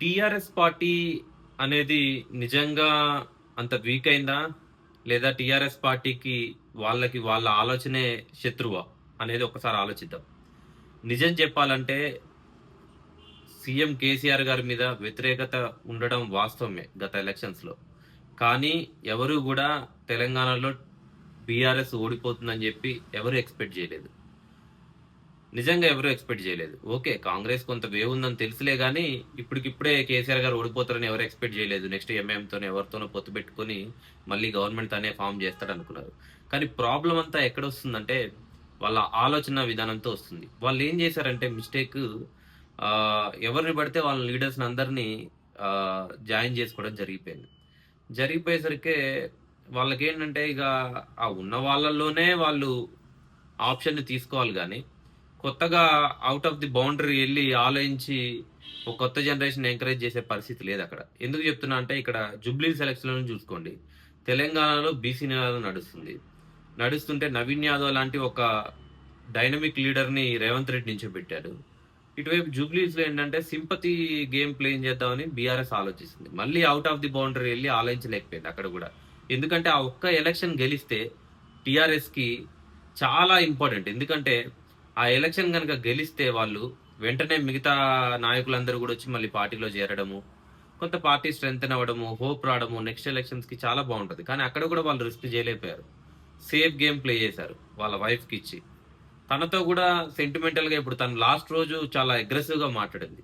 TRS party అనేది నిజంగా అంత వీక్ అయిందా? లేదా టిఆర్ఎస్ పార్టీకి వాళ్ళకి వాళ్ళ ఆలోచనే శత్రువా? అనేది ఒకసారి ఆలోచిద్దాం. నిజం చెప్పాలంటే సీఎం కేసీఆర్ గారి మీద వ్యతిరేకత ఉండడం వాస్తవమే గత ఎలక్షన్స్లో. కానీ ఎవరు కూడా తెలంగాణలో బీఆర్ఎస్ ఓడిపోతుందని చెప్పి ఎవరు ఎక్స్పెక్ట్ చేయలేదు. నిజంగా ఎవరూ ఎక్స్పెక్ట్ చేయలేదు. ఓకే కాంగ్రెస్ కొంత వేవ్ ఉందని తెలుసులే కానీ ఇప్పటికిప్పుడే కేసీఆర్ గారు ఓడిపోతారని ఎవరు ఎక్స్పెక్ట్ చేయలేదు. నెక్స్ట్ ఎంఐఎంతో ఎవరితోనో పొత్తు పెట్టుకొని మళ్ళీ గవర్నమెంట్ తనే ఫామ్ చేస్తాడు అనుకున్నారు కానీ ప్రాబ్లం అంతా ఎక్కడ వస్తుందంటే వాళ్ళ ఆలోచన విధానంతో వస్తుంది. వాళ్ళు ఏం చేశారంటే మిస్టేక్ ఎవరిని పడితే వాళ్ళ లీడర్స్ని అందరినీ జాయిన్ చేసుకోవడం జరిగిపోయింది. జరిగిపోయేసరికి వాళ్ళకేంటంటే ఇక ఆ ఉన్న వాళ్ళల్లోనే వాళ్ళు ఆప్షన్ని తీసుకోవాలి కానీ కొత్తగా అవుట్ ఆఫ్ ది బౌండరీ వెళ్ళి ఆలోచించి ఒక కొత్త జనరేషన్ ఎంకరేజ్ చేసే పరిస్థితి లేదు అక్కడ. ఎందుకు చెప్తున్నా అంటే ఇక్కడ జూబ్లీ సెలక్షన్లను చూసుకోండి. తెలంగాణలో బీసీ నినాదం నడుస్తుంది. నడుస్తుంటే నవీన్ యాదవ్ లాంటి ఒక డైనమిక్ లీడర్ని రేవంత్ రెడ్డి నుంచి పెట్టాడు. ఇటువైపు జూబ్లీస్లో ఏంటంటే సింపతి గేమ్ ప్లేయింగ్ చేద్దామని బీఆర్ఎస్ ఆలోచిస్తుంది. మళ్ళీ అవుట్ ఆఫ్ ది బౌండరీ వెళ్ళి ఆలోచించలేకపోయింది అక్కడ కూడా. ఎందుకంటే ఆ ఒక్క ఎలక్షన్ గెలిస్తే టీఆర్ఎస్కి చాలా ఇంపార్టెంట్ ఎందుకంటే ఆ ఎలక్షన్ కనుక గెలిస్తే వాళ్ళు వెంటనే మిగతా నాయకులందరూ కూడా వచ్చి మళ్ళీ పార్టీలో చేరడము కొంత పార్టీ స్ట్రెంగ్త్ అవ్వడము హోప్ రావడము నెక్స్ట్ ఎలక్షన్స్కి చాలా బాగుంటుంది. కానీ అక్కడ కూడా వాళ్ళు రిస్క్ చేయలేకపోయారు సేఫ్ గేమ్ ప్లే చేశారు వాళ్ళ వైఫ్కి ఇచ్చి. తనతో కూడా సెంటిమెంటల్గా ఇప్పుడు తను లాస్ట్ రోజు చాలా అగ్రెసివ్గా మాట్లాడింది.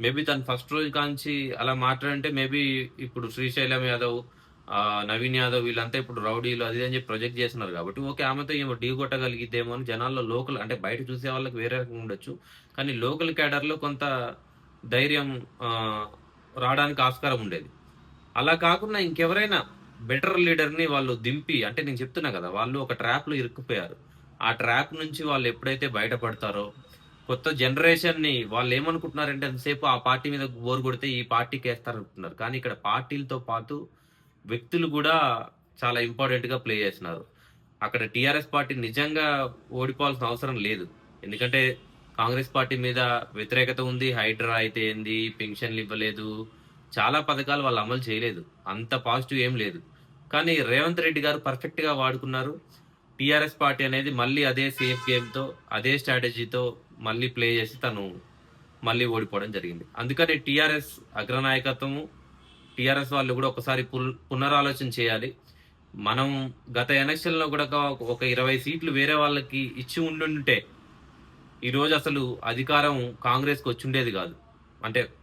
మేబీ తను ఫస్ట్ రోజు కాంచి అలా మాట్లాడంటే మేబీ ఇప్పుడు శ్రీశైలం యాదవ్ నవీన్ యాదవ్ వీళ్ళంతా ఇప్పుడు రౌడీలు అది అని చెప్పి ప్రొజెక్ట్ చేస్తున్నారు కాబట్టి ఓకే ఆమెతో ఏమో ఢీ కొట్టగలిగిద్దేమో అని జనాల్లో లోకల్ అంటే బయట చూసే వాళ్ళకి వేరే రకంగా ఉండొచ్చు. కానీ లోకల్ క్యాడర్లో కొంత ధైర్యం రావడానికి ఆస్కారం ఉండేది. అలా కాకుండా ఇంకెవరైనా బెటర్ లీడర్ని వాళ్ళు దింపి అంటే నేను చెప్తున్నా కదా వాళ్ళు ఒక ట్రాప్లో ఇరుక్కుపోయారు. ఆ ట్రాప్ నుంచి వాళ్ళు ఎప్పుడైతే బయటపడతారో కొత్త జనరేషన్ని వాళ్ళు ఏమనుకుంటున్నారంటే ఎంతసేపు ఆ పార్టీ మీద బోర్ కొడితే ఈ పార్టీకి వేస్తారు అనుకుంటున్నారు కానీ ఇక్కడ పార్టీలతో పాటు వ్యక్తులు కూడా చాలా ఇంపార్టెంట్గా ప్లే చేస్తున్నారు. అక్కడ టీఆర్ఎస్ పార్టీ నిజంగా ఓడిపోవాల్సిన అవసరం లేదు. ఎందుకంటే కాంగ్రెస్ పార్టీ మీద వ్యతిరేకత ఉంది హైడ్రా అయితే ఏంది పెన్షన్లు ఇవ్వలేదు చాలా పథకాలు వాళ్ళు అమలు చేయలేదు. అంత పాజిటివ్ ఏం లేదు. కానీ రేవంత్ రెడ్డి గారు పర్ఫెక్ట్గా వాడుకున్నారు. టీఆర్ఎస్ పార్టీ అనేది మళ్ళీ అదే సేఫ్ గేమ్తో అదే స్ట్రాటజీతో మళ్ళీ ప్లే చేసి తను మళ్ళీ ఓడిపోవడం జరిగింది. అందుకని టీఆర్ఎస్ అగ్రనాయకత్వము టీఆర్ఎస్ వాళ్ళు కూడా ఒకసారి పునరాలోచన చేయాలి. మనం గత ఎలక్షన్లో కూడా ఒక- ఇరవై సీట్లు వేరే వాళ్ళకి ఇచ్చి ఉండుంటే ఈరోజు అసలు అధికారం కాంగ్రెస్కి వచ్చిండేది కాదు. అంటే